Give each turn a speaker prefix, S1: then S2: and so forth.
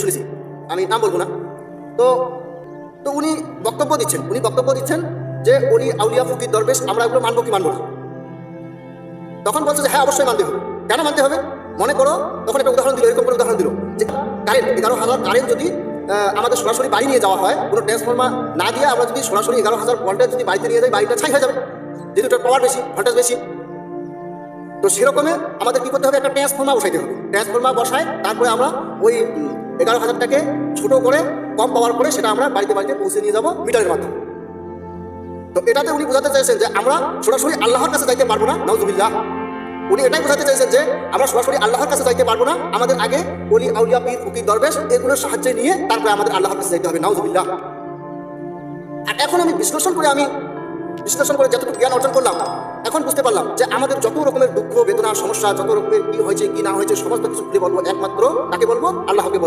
S1: শুনেছি। আমি নাম বলব না। তো তো উনি বক্তব্য দিচ্ছেন। উনি বক্তব্য দিচ্ছেন যে উনি আউলিয়া ফকির দরবেশ, আমরা এগুলো মানবো কি মানবো না? তখন বলছে যে হ্যাঁ অবশ্যই মানতে হবে। কেন মানতে হবে? মনে করো, তখন একটা উদাহরণ দিল, এরকম করে উদাহরণ দিল, যে কারেন্ট, এগারো হাজার কারেন্ট যদি আমাদের সরাসরি বাড়ি নিয়ে যাওয়া হয়, কোনো ট্রান্সফর্মার না দিয়ে আমরা যদি সরাসরি এগারো হাজার ভোল্টেজ যদি বাড়িতে নিয়ে যাই, বাড়িটা ছাই হয়ে যাবে। যেহেতু এটার পাওয়ার বেশি ভোল্টেজ বেশি। তো সেরকমে আমাদের কী করতে হবে? একটা ট্রান্সফর্মার বসাইতে হবে। ট্রান্সফর্মার বসায়, তারপরে আমরা ওই এগারো হাজারটাকে ছোট করে, কম পাওয়ার করে সেটা আমরা বাড়িতে বাড়িতে পৌঁছে নিয়ে যাব মিটারের মাধ্যমে। তো এটাতে উনি বোঝাতে চাইছেন যে আমরা সরাসরি আল্লাহর কাছে যাইতে পারব না নজুবিল্লাহ উনি এটাই বোঝাতে চাইছেন যে আমরা সরাসরি আল্লাহর কাছে যাইতে পারব না, আমাদের আগে অলি আউলিয়া, পীর, ফকির, দরবেশ, এগুলোর সাহায্যে নিয়ে তারপরে আমাদের আল্লাহর কাছে যাইতে হবে, নাউজুবিল্লাহ। আর এখন আমি বিশ্লেষণ করে আমি বিশ্লেষণ করে যতটুকু জ্ঞান অর্জন করলাম, এখন বুঝতে পারলাম যে আমাদের যত রকমের দুঃখ, বেদনা, সমস্যা, যত রকমের কি হয়েছে, কি না হয়েছে, সমস্ত কিছু বলব একমাত্র তাকে বলব, আল্লাহকে বলব।